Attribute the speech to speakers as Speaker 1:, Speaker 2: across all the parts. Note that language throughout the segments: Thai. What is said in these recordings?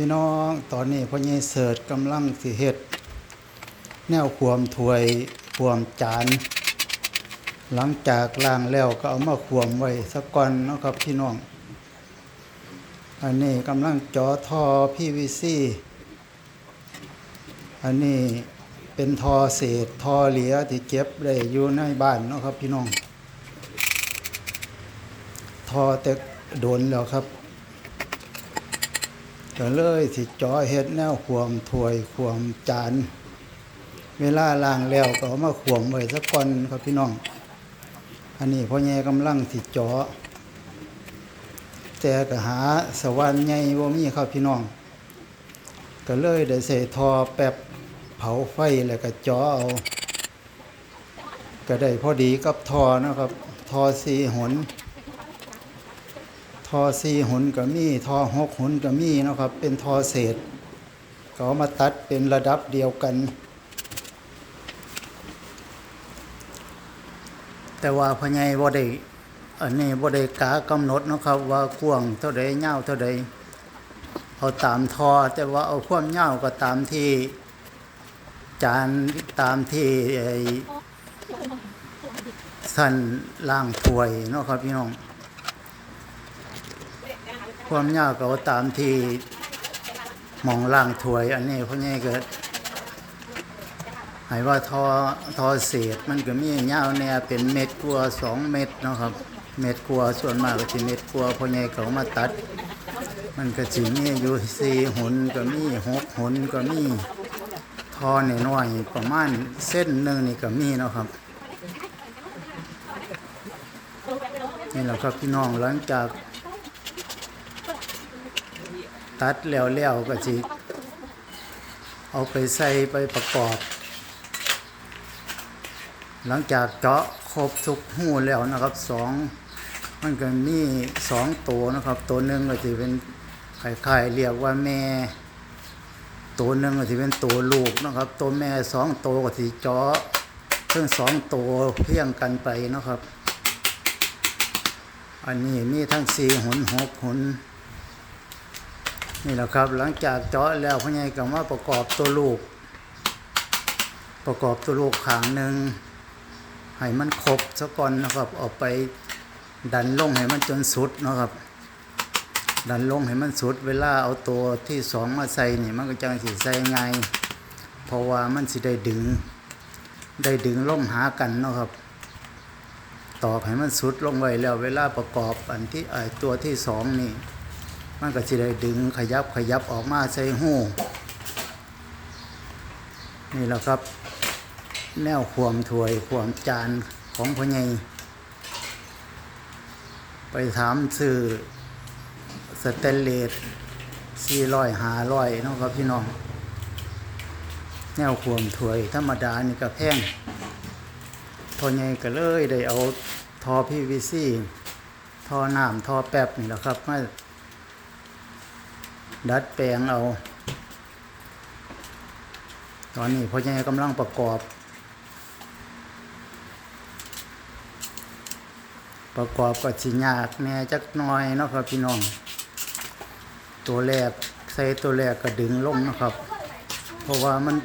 Speaker 1: พี่น้องตอนนี้พ่อใหญ่เสิร์ชกำลังสิเฮ็ด แนวควมถวยควมจาน หลังจากล้างแล้วก็เอามาขวมไว้สักก่อนนะครับพี่น้อง อันนี้กำลังจ่อท่อ PVC อันนี้เป็นท่อเศษท่อเหลียที่เก็บได้อยู่ในบ้านนะครับพี่น้องท่อแต่โดนแล้วครับ ก็เลยสิจ่อเฮ็ดแนวขวมถวยขวมจาน เวลาล้างแล้วก็เอมาขวมไว้สักก่อนครับพี่น้อง อันนี้พ่อแย่กำลังสิจ่อแต่ก็หาสวรรค์ใหญ่บ่มีครับพี่น้อง ก็เลยได้ใส่ทอแป๊บเผาไฟแล้วก็จ่อเอา ก็ได้พอดีกับทอนะครับ ทอสีหน ทอสี่หุนก็มีทอหกหุนก็มีนะครับ เป็นทอเศษก็เอามาตัดเป็นระดับเดียวกัน แต่ว่าพญายบ่ได้อันนี้บ่ได้กากำหนดนะครับว่ากว้างเท่าใดยาวเท่าใดเอาตามทอแต่ว่าเอาความยาวก็ตามที่จานตามที่ไอ้สั้นล่างถวยนะครับพี่น้อง ความยาวก็เอาตามที่มองล่างถวย อันนี้เพราะงี้เกิดหายว่าทอทอเศษมันก็มียาวเนี่ยเป็นเม็ดกลัวสองเม็ดนะครับ เม็ดกลัวส่วนมากก็จะเม็ดกลัวเพราะงี้เขามาตัด มันก็สิมีอยู่สี่หุนก็มีหกหุนก็มีทอหน่อยๆประมาณเส้นหนึ่งนี่ก็มีนะครับนี่แหละครับพี่น้องหลังจาก ตัดแล้วแล้วก็สิเอาไปใส่ไปประกอบ หลังจากเจาะครบทุกหูแล้วนะครับสองมันก็มีสองตัวนะครับ ตัวหนึ่งก็จะเป็นคล้ายๆเรียกว่าแม่ ตัวหนึ่งก็จะเป็นตัวลูกนะครับ ตัวแม่สองตัวก็สิเจาะซึ่งสองตัวเพียงกันไปนะครับ อันนี้มีทั้งสี่หุนหกหุนน แหละครับ หลังจากเจาะแล้วพ่อใหญ่ก็มาประกอบตัวลูก ประกอบตัวลูกขางหนึ่งให้มันครบซะก่อนนะครับเออกไปดันลงให้มันจนสุดนะครับ ดันลงให้มันสุด เวลาเอาตัวที่สองมาใส่นี่มันก็จังสิใส่ง่ายเพราะว่ามันสิได้ดึง ได้ดึงล่มหากันนะครับ ตอกให้มันสุดลงไว้แล้วเวลาประกอบอันที่ไอตัวที่สองนี่ มันก็จะได้ดึงขยับขยับออกมาใส่หูนี่แหละครับ แนวขวมถวยขวมจานของพ่อใหญ่ไปถามซื้อสเตนเลสสี่ร้อยหาร้อยนะครับพี่น้อง แนวขวมถวยธรรมดานี่ก็แพงพ่อใหญ่ก็เลยได้เอาทอพีวีซีทอน้ำทอแป๊บนี่แหละครับมา ดัดแปลงเอา ตอนนี้พ่อใหญ่กำลังประกอบ ประกอบก็สิยากแน่จักน้อยเนาะครับพี่น้อง ตัวแรกใส่ตัวแรกก็ดึงลงนะครับ เพราะว่ามัน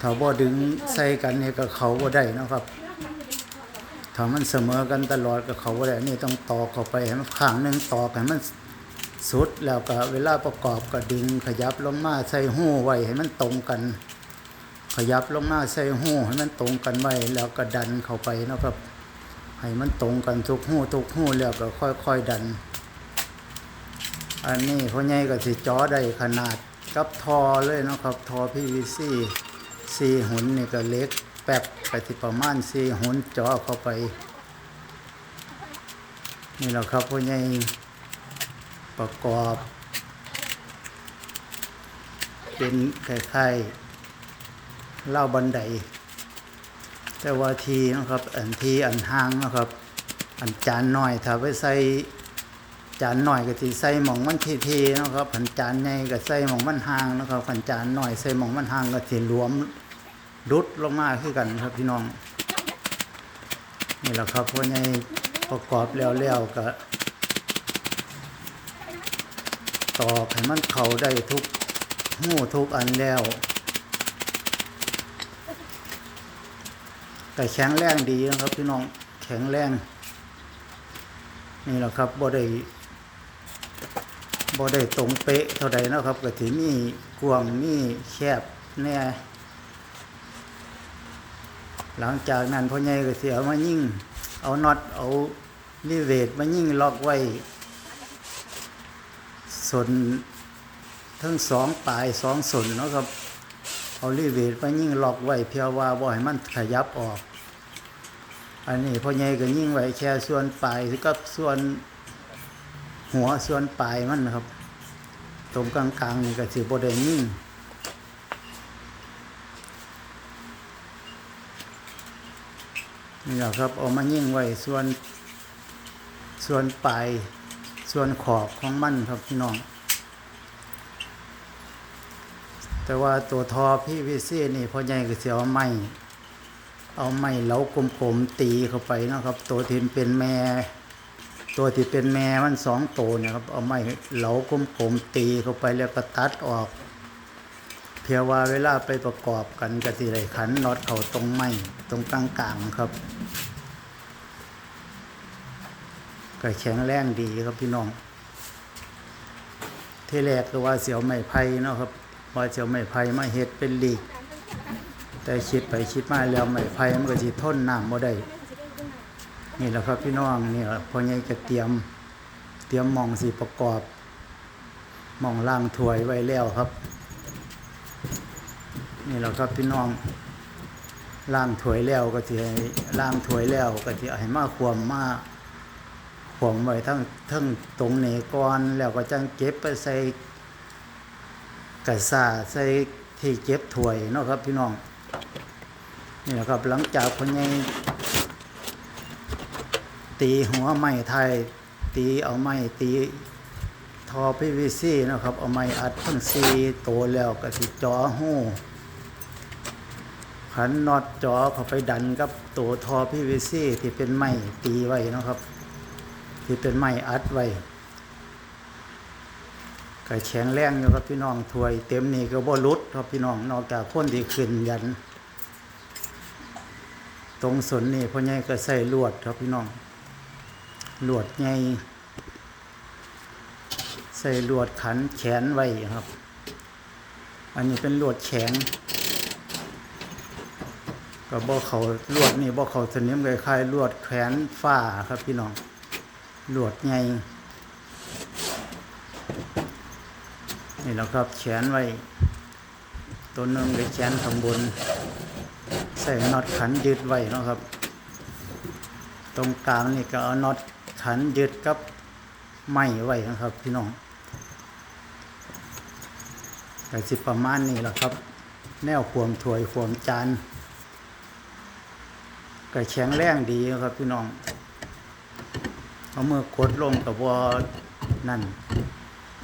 Speaker 1: ถ้าบ่ดึงใส่กันเนี่ยก็เขาบ่ได้นะครับ ถ้ามันเสมอกันตลอดกับเขาบ่ได้นี่ต้องตอกเข้าไปให้มันข้างหนึ่งตอกให้มันสุดแล้วก็เวลาประกอบก็ดึงขยับลงมาใส่หูไว้ให้มันตรงกัน ขยับลงมาใส่หูให้มันตรงกันไว้แล้วก็ดันเข้าไปนะครับให้มันตรงกันทุกหูทุกหูแล้วก็ค่อยๆดัน อันนี้พ่อใหญ่ก็สิจอได้ขนาดกับทอเลยนะครับทอ PVC สี่หุ่นนี่ก็เล็ก ป๊บไปที่ประมาณสี่หุนจ่อเข้าไป นี่แหละครับพ่อใหญ่ประกอบ เป็นคล้ายๆเล่าบันได แต่ว่าทีนะครับ อันทีอันห่างนะครับ อันจานหน้อยถ้าไปใส่จานหน้อยก็สิใส่หมองมันทีทีนะครับอันจานใหญ่ก็ใส่หมองมันห่างนะครับอันจานหน้อยใส่หมองมันห่างก็สิรวม ดุดลงมาคือกันครับพี่น้อง นี่แหละครับเพราะในประกอบแล้วๆก็ตอกให้มันเข้าได้ทุกหูทุกอันแล้วแต่แข็งแรงดีนะครับพี่น้องแข็งแรงนี่แหละครับบ่ได้บ่ได้ตรงเป๊ะเท่าใดนะครับก็สิมีกว้างมีแคบแน่ หลังจากนั้นพ่อใหญ่ก็เสิเอามายิ่ง เอาน็อตเอาลิเวทมายิ่งล็อกไว้ส่วนทั้งสองปลายสองส่วนเนาะครับเอาลิเวทมายิ่งล็อกไว้เพียงว่าบ่ให้มันขยับออก อันนี้พ่อใหญ่ก็ยิ่งไว้แค่ส่วนปลายกับส่วนหัวส่วนปลายมันนะครับ ตรงกลางๆนี่ก็สิบ่ได้ยิ่ง นี่แหละครับเอามายิ่งไว้ส่วน ส่วนปลายส่วนขอบของมันครับพี่น้อง แต่ว่าตัวทอพี่วิซีนี่พอใหญ่ก็เสิเอาไม้เอาไม้เหลากลมๆตีเข้าไปนะครับ ตัวที่เป็นแม่ ตัวที่เป็นแม่มันสองตัวเนี่ยครับ เอาไม้เหลากลมๆตีเข้าไปแล้วก็ตัดออก พียงว่าเวลาไปประกอบกันก็สิได้ขันน็อตเขาตรงไม้ตรงกลางๆครับก็แข็งแรงดีครับพี่น้องที่แรกก็ว่าเสียวไม้ไผ่เนาะครับว่าเสียวไม้ไผ่มาเฮ็ดเป็นหลีก แต่คิดไปคิดมาแล้วไม้ไผ่มันก็สิทนน้ำบ่ได้ นี่แหละครับพี่น้องนี่แหละพอใหญ่ก็เตรียม เตรียมมองสิประกอบมองล่างถวยไว้แล้วครับ นี่แหละครับพี่น้องล่างถวยแล้วก็สิให้ล่างถวยแล้วก็สิให้มาควมมาขวมไว้ทั้งทั้งตรงนี้ก่อนแล้วก็จังเก็บไปใส่กระสาใส่ที่เก็บถ้วยเนาะครับพี่น้องนี่แหละครับหลังจากพ่อใหญ่ตีหัวไม้ไทย ตีเอาไม้ตีทอพีวีซีนะครับ เอาไม้อัดทั้งซีโตแล้วก็สิจอหู ขันน็อตจอเข้าไปดันกับตัวทอพีวีซีที่เป็นไม้ตีไว้นะครับ ที่เป็นไม้อัดไว้ก็แข็งแรงอยู่ครับพี่น้องถวย เต็มนี่ก็บ่ลุดครับพี่น้องนอกจากคนที่ขึ้นยัน ตรงสนนี่พ่อใหญ่ก็ใส่ลวดครับพี่น้องลวดใหญ่ใส่ลวดขันแขนไว้ครับ อันนี้เป็นลวดแข็ง ก็บ่เขาลวดนี่บ่เขาสนิมคล้ายๆลวดแขวนฝ้าครับพี่น้องลวดใหญ่นี่แล้วครับแขนไว้ตัวนึงไปแขนข้างบน ใส่น็อตขันยึดไว้นะครับ ตรงกลางนี่ก็เอาน็อตขันยึดกับไม้ไว้นะครับ พี่น้องก็สิประมาณนี้แหละครับ แนวขวมถวยขวมจาน ก็แข็งแรงดีครับพี่น้อง เอามือกดลงกับว่านั่น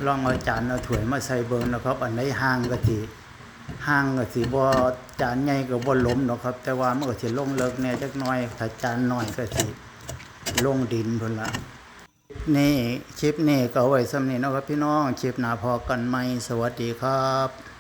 Speaker 1: ลองเอาจานเอาถ้วยมาใส่เบิงนะครับ อันไหนห่างก็สิห่างก็สิบ่จานใหญ่ก็บ่ล้มหรอกครับ แต่ว่ามันก็สิลงเลิกแหน่จักหน่อยถ้าจานน้อยก็สิลงดินพุ่นละนี่คลิปนี้ก็เอาไว้สำนี้นะครับพี่น้องคลิปหน้าพอกันใหมสวัสดีครับ